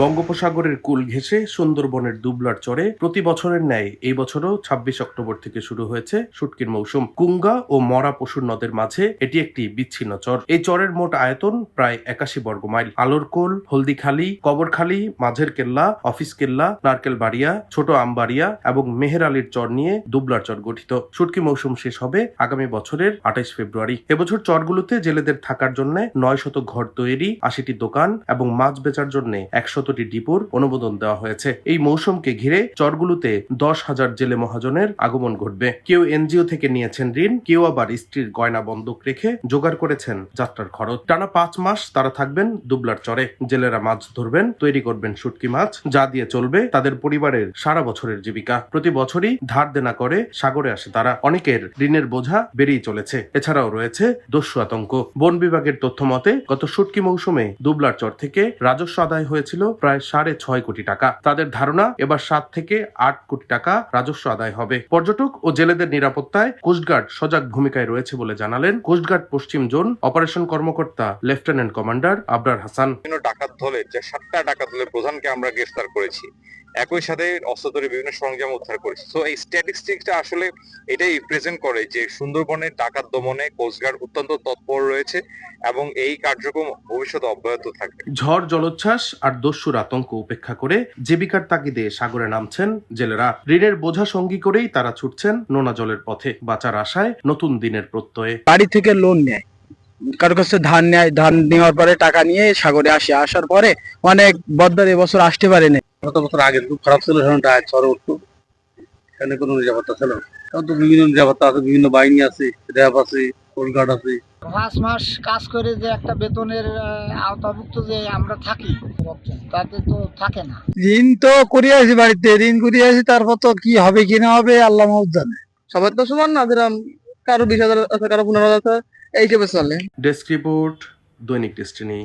বঙ্গোপসাগরের কুল ঘেঁষে সুন্দরবনের দুবলার চরে প্রতি বছরের ন্যায় এই বছরও ছাব্বিশ অক্টোবর থেকে শুরু হয়েছে শুটকির মৌসুম। কুঙ্গা ও মরা পশুর নদের মাঝে এটি একটি বিচ্ছিন্ন চর। এই চরের মোট আয়তন প্রায় একাশি বর্গ মাইল। আলোরকোল হলদিখালি, কবরখালি, মাঝের কেল্লা, অফিস কেল্লা নারকেল বাড়িয়া ছোট আমবাড়িয়া এবং মেহের আলীর চর নিয়ে দুবলার চর গঠিত। শুটকি মৌসুম শেষ হবে আগামী বছরের আঠাইশ ফেব্রুয়ারি। এবছর চরগুলোতে জেলেদের থাকার জন্য নয় শত ঘর তৈরি, আশিটি দোকান এবং মাছ বেচার জন্য একশতটি ডিপোর অনুমোদন দেওয়া হয়েছে? এই মৌসুমকে ঘিরে চরগুলোতে দশ হাজার জেলে মহাজনের আগমন ঘটবে। কেউ এনজিও থেকে নিয়েছেন ঋণ, কেউ আবার স্ত্রীর গয়না বন্ধক রেখে জোগাড় করেছেন যাত্রার খরচ। টানা পাঁচ মাস তারা থাকবেন দুবলার চরে। জেলেরা মাছ ধরবেন, তৈরি করবেন শুটকি মাছ, যা দিয়ে চলবে তাদের পরিবারের সারা বছরের জীবিকা। প্রতি বছরই ধার দেনা করে সাগরে আসে তারা। অনেকের ঋণের বোঝা বেড়েই চলেছে। এছাড়াও রয়েছে দস্যু আতঙ্ক। বন বিভাগের তথ্য মতে, গত শুটকি মৌসুমে দুবলার চর থেকে রাজস্ব আদায় হয়েছিল প্রায় সাড়ে ছয় কোটি টাকা। তাদের ধারণা এবার সাত থেকে আট কোটি টাকা রাজস্ব আদায় হবে। পর্যটক ও জেলেদের নিরাপত্তায় কোস্টগার্ড সজাগ ভূমিকায় রয়েছে বলে জানালেন কোস্টগার্ড পশ্চিম জোন অপারেশন কর্মকর্তা লেফটেন্যান্ট কমান্ডার আবরার হাসান। ডাকাত দলের যে সাতটা ডাকাত দলের প্রধানকে আমরা গ্রেফতার করেছি একই সাথে অস্ত্রধারী বিভিন্ন সরঞ্জাম উদ্ধার করেছি। তো এই স্ট্যাটিস্টিক্সটা আসলে এটাই প্রেজেন্ট করে যে সুন্দরবনের ডাকাত দমনে কোস্টগার্ড অত্যন্ত তৎপর রয়েছে এবং এই কার্যক্রম ভবিষ্যতে অব্যাহত থাকবে। ঝড় জলোচ্ছ্বাস আর দস্যুর আতঙ্ক উপেক্ষা করে জীবিকার তাগিদে সাগরে নামছেন জেলেরা। ঋণের বোঝা সঙ্গী করেই তারা ছুটছেন নোনা জলের পথে। বাঁচার আশায় নতুন দিনের প্রত্যয়ে। বাড়ি থেকে লোন নেয়। কারও কাছে ধান নেয় ধান নেওয়ার পরে টাকা নিয়ে সাগরে আসে। আসার পরে অনেক বদ্দার এবছর আসতে পারেনি গত বছর আগে খুব খারাপ ছিল সেখানে ডায় চরে উঠতো। এখানে কোনো নিরাপত্তা ছিল না। এখন তো বিভিন্ন নিরাপত্তা আছে বিভিন্ন বাহিনী আছে র্যাব আছে কোলগার্ড আছে। পাঁচ মাস কাজ করে যে একটা বেতনের আওতাভুক্ত যে আমরা থাকি তাতে তো থাকে না। ঋণ তো করিয়ে আসি বাড়িতে ঋণ করিয়ে আসি তারপর তো কি হবে কি না হবে আল্লাহ জানে। সবার তো সমান না যেরকম কারও বিশ হাজার আছে কারও পনেরো হাজার আছে এই হিসেবে চলে। Desk report Dainik Destiny.